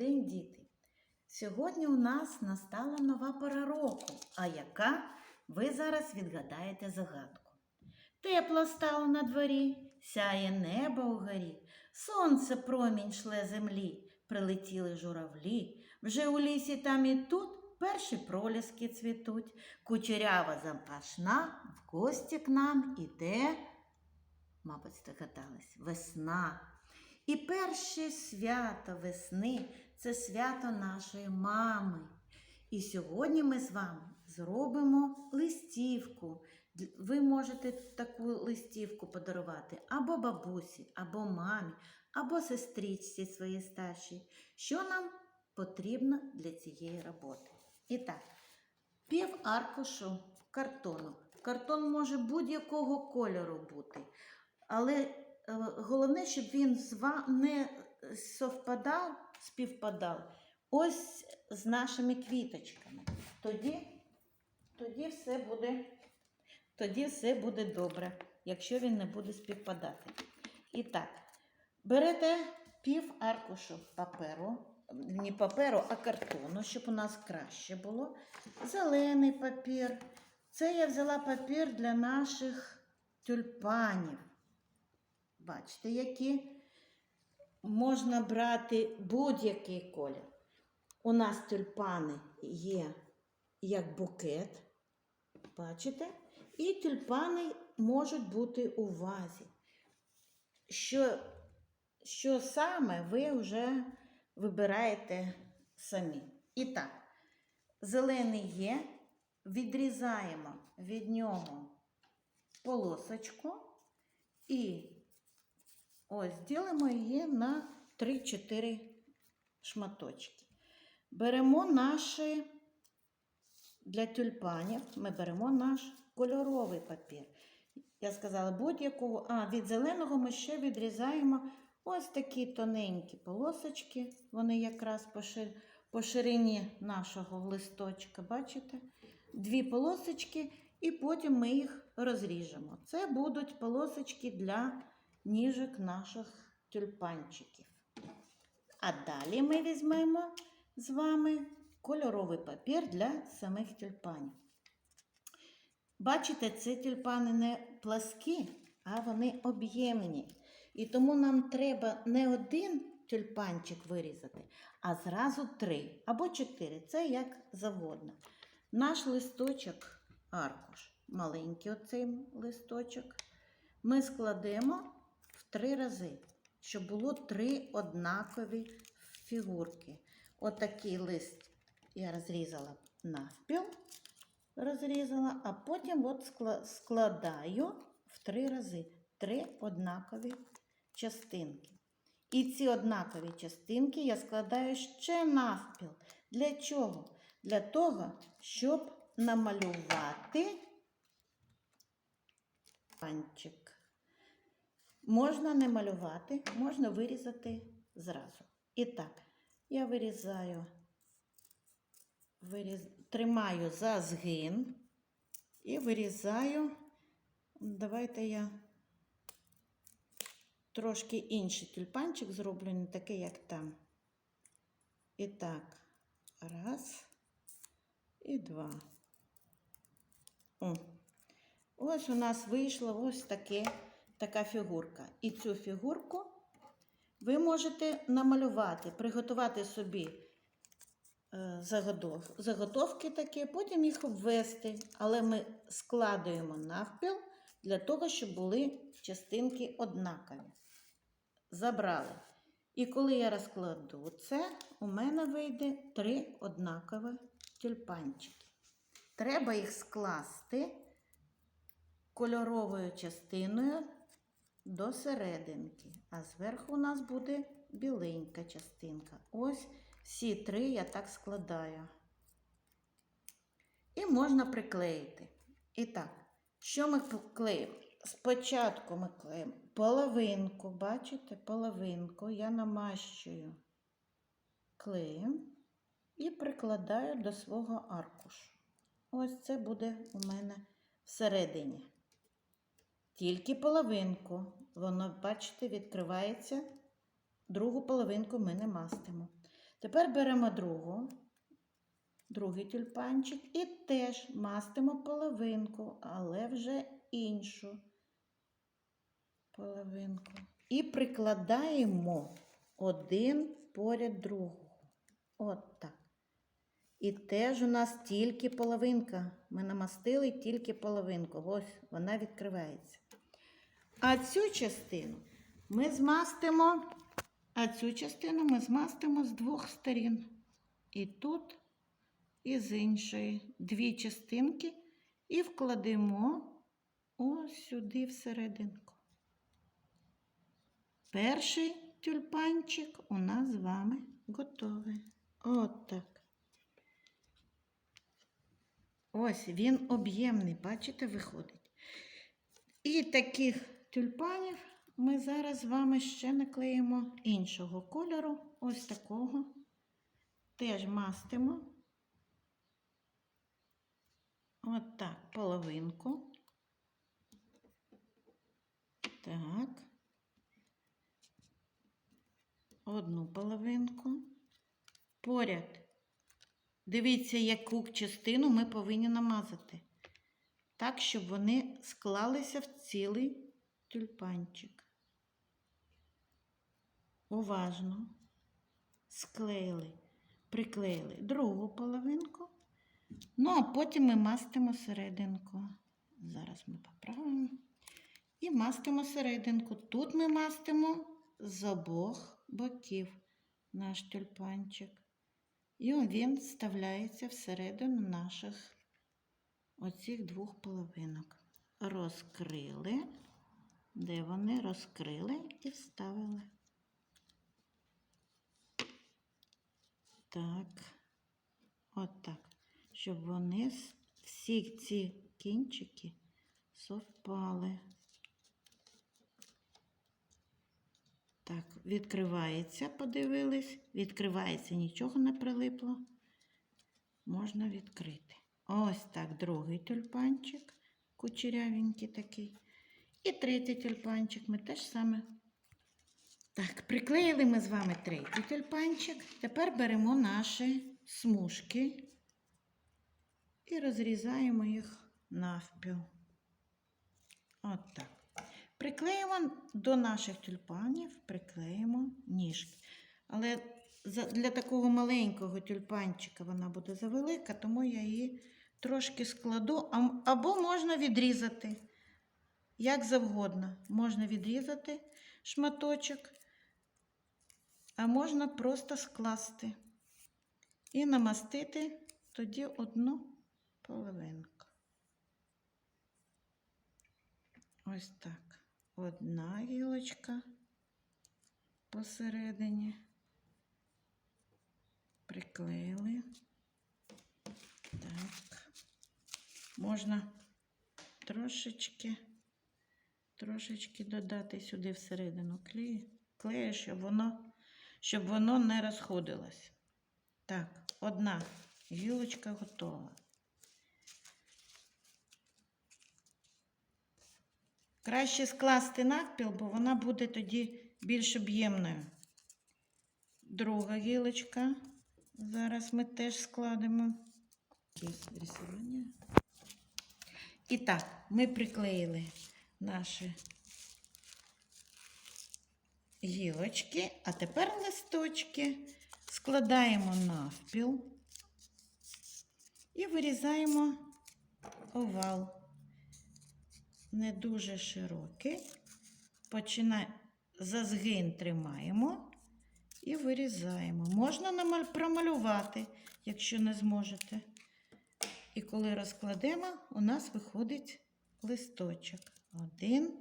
день, діти! Сьогодні у нас настала нова пора року, а яка ви зараз відгадаєте загадку. Тепло стало на дворі, сяє небо угорі, сонце промінь шле землі, прилетіли журавлі, вже у лісі там і тут перші проліски цвітуть, кучерява запашна в гості к нам іде, мабуть, здогадались, весна. І перше свято весни це свято нашої мами. І сьогодні ми з вами зробимо листівку. Ви можете таку листівку подарувати або бабусі, або мамі, або сестричці своїй старшій. Що нам потрібно для цієї роботи? І так, пів аркушу картону. Картон може будь-якого кольору бути, але е, головне, щоб він не совпадав, співпадав ось з нашими квіточками. Тоді, тоді, все буде, тоді все буде добре, якщо він не буде співпадати. І так, берете пів аркушу паперу, не паперу, а картону, щоб у нас краще було. Зелений папір. Це я взяла папір для наших тюльпанів. Бачите, які можна брати будь-який колір. У нас тюльпани є як букет, бачите? І тюльпани можуть бути у вазі. Що, що саме ви вже вибираєте самі. І так, зелений є, відрізаємо від нього полосочку і ось ділимо її на 3-4 шматочки. Беремо наші для тюльпанів, ми беремо наш кольоровий папір. Я сказала, будь-якого, а від зеленого ми ще відрізаємо ось такі тоненькі полосочки. Вони якраз по, шир... по ширині нашого листочка, бачите? Дві полосочки, і потім ми їх розріжемо. Це будуть полосочки для ніжок наших тюльпанчиків. А далі ми візьмемо з вами кольоровий папір для самих тюльпанів. Бачите, ці тюльпани не пласкі, а вони об'ємні. І тому нам треба не один тюльпанчик вирізати, а зразу три або чотири. Це як завгодно. Наш листочок, аркуш, маленький оцей листочок, ми складемо три рази, щоб було три однакові фігурки. Отакий лист я розрізала навпіл, розрізала, а потім от складаю в три рази три однакові частинки. І ці однакові частинки я складаю ще навпіл. Для чого? Для того, щоб намалювати панчик. Можна не малювати, можна вирізати зразу. І так, я вирізаю, виріз... тримаю за згин і вирізаю. Давайте я трошки інший тюльпанчик зроблю, не такий, як там. І так, раз і два. О. Ось у нас вийшла ось таке, така фігурка. І цю фігурку ви можете намалювати, приготувати собі е, заготов, заготовки такі, потім їх обвести, але ми складуємо навпіл для того, щоб були частинки однакові. Забрали. І коли я розкладу це, у мене вийде три однакові тюльпанчики. Треба їх скласти кольоровою частиною до серединки, а зверху у нас буде біленька частинка. Ось всі три я так складаю. І можна приклеїти. І так, що ми клеїмо? Спочатку ми клеїмо половинку, бачите, половинку я намащую клеєм і прикладаю до свого аркушу. Ось це буде у мене всередині. Тільки половинку. Воно, бачите, відкривається. Другу половинку ми не мастимо. Тепер беремо другу, другий тюльпанчик і теж мастимо половинку, але вже іншу половинку. І прикладаємо один поряд другого. От так. І теж у нас тільки половинка. Ми намастили тільки половинку. Ось вона відкривається. А цю частину ми змастимо, а цю частину ми змастимо з двох сторін. І тут, і з іншої. Дві частинки і вкладемо ось сюди всерединку. Перший тюльпанчик у нас з вами готовий. От так. Ось він об'ємний, бачите, виходить. І таких тюльпанів ми зараз з вами ще наклеїмо іншого кольору, ось такого. Теж мастимо. От так, половинку. Так. Одну половинку. Поряд. Дивіться, яку частину ми повинні намазати. Так, щоб вони склалися в цілий тюльпанчик. Уважно склеїли, приклеїли другу половинку. Ну, а потім ми мастимо серединку. Зараз ми поправимо. І мастимо серединку. Тут ми мастимо з обох боків наш тюльпанчик. І він вставляється всередину наших оцих двох половинок. Розкрили, де вони розкрили і вставили. Так, от так, щоб вони всі ці кінчики совпали. Так, відкривається, подивились. Відкривається, нічого не прилипло. Можна відкрити. Ось так, другий тюльпанчик, кучерявенький такий. І третій тюльпанчик ми теж саме. Так, приклеїли ми з вами третій тюльпанчик. Тепер беремо наші смужки і розрізаємо їх навпіл. От так. Приклеїмо до наших тюльпанів, приклеїмо ніжки. Але для такого маленького тюльпанчика вона буде завелика, тому я її трошки складу, або можна відрізати. Як завгодно. Можна відрізати шматочок, а можна просто скласти і намастити тоді одну половинку. Ось так. Одна гілочка посередині. Приклеїли. Так. Можна трошечки, трошечки додати сюди всередину клею, клею, щоб воно, щоб воно не розходилось. Так, одна гілочка готова. Краще скласти навпіл, бо вона буде тоді більш об'ємною. Друга гілочка. Зараз ми теж складемо. І так, ми приклеїли наші гілочки, а тепер листочки складаємо навпіл і вирізаємо овал не дуже широкий. Починай за згин тримаємо і вирізаємо. Можна намаль- промалювати, якщо не зможете. І коли розкладемо, у нас виходить листочок. Один.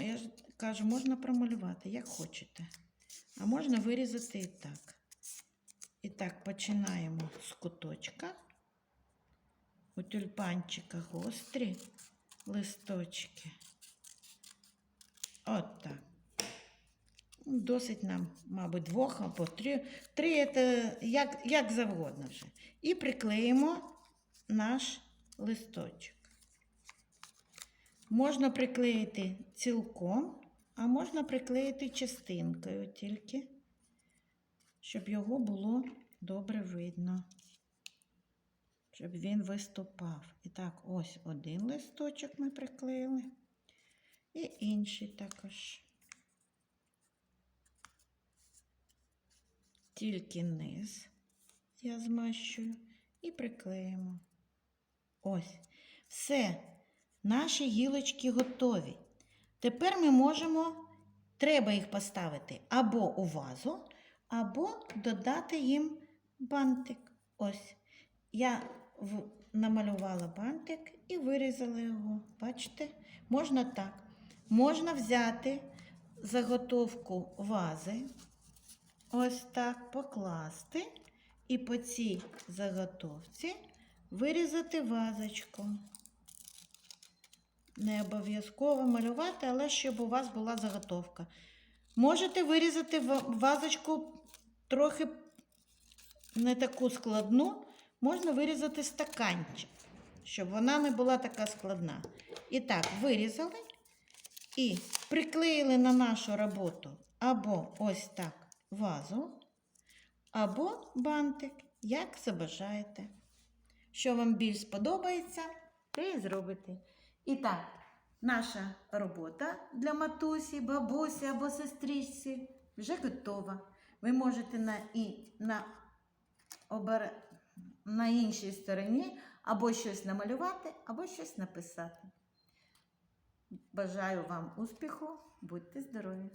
Я ж кажу, можна промалювати, як хочете. А можна вирізати і так. І так, починаємо з куточка. У тюльпанчика гострі листочки. От так. Ну, Досить нам, мабуть, двох або три. Три це як, як завгодно вже. І приклеїмо наш листочок. Можна приклеїти цілком, а можна приклеїти частинкою тільки, щоб його було добре видно. Щоб він виступав. І так, ось один листочок ми приклеїли. І інший також. Тільки низ я змащую і приклеїмо. Ось. Все. Наші гілочки готові. Тепер ми можемо, треба їх поставити або у вазу, або додати їм бантик. Ось. Я намалювала бантик і вирізала його. Бачите? Можна так. Можна взяти заготовку вази, ось так покласти і по цій заготовці вирізати вазочку. Не обов'язково малювати, але щоб у вас була заготовка. Можете вирізати вазочку трохи не таку складну, можна вирізати стаканчик, щоб вона не була така складна. І так, вирізали і приклеїли на нашу роботу або ось так вазу, або бантик, як забажаєте. Що вам більш сподобається, те і зробите. І так, наша робота для матусі, бабусі або сестричці вже готова. Ви можете на, і, на, обер... на іншій стороні або щось намалювати, або щось написати. Бажаю вам успіху, будьте здорові!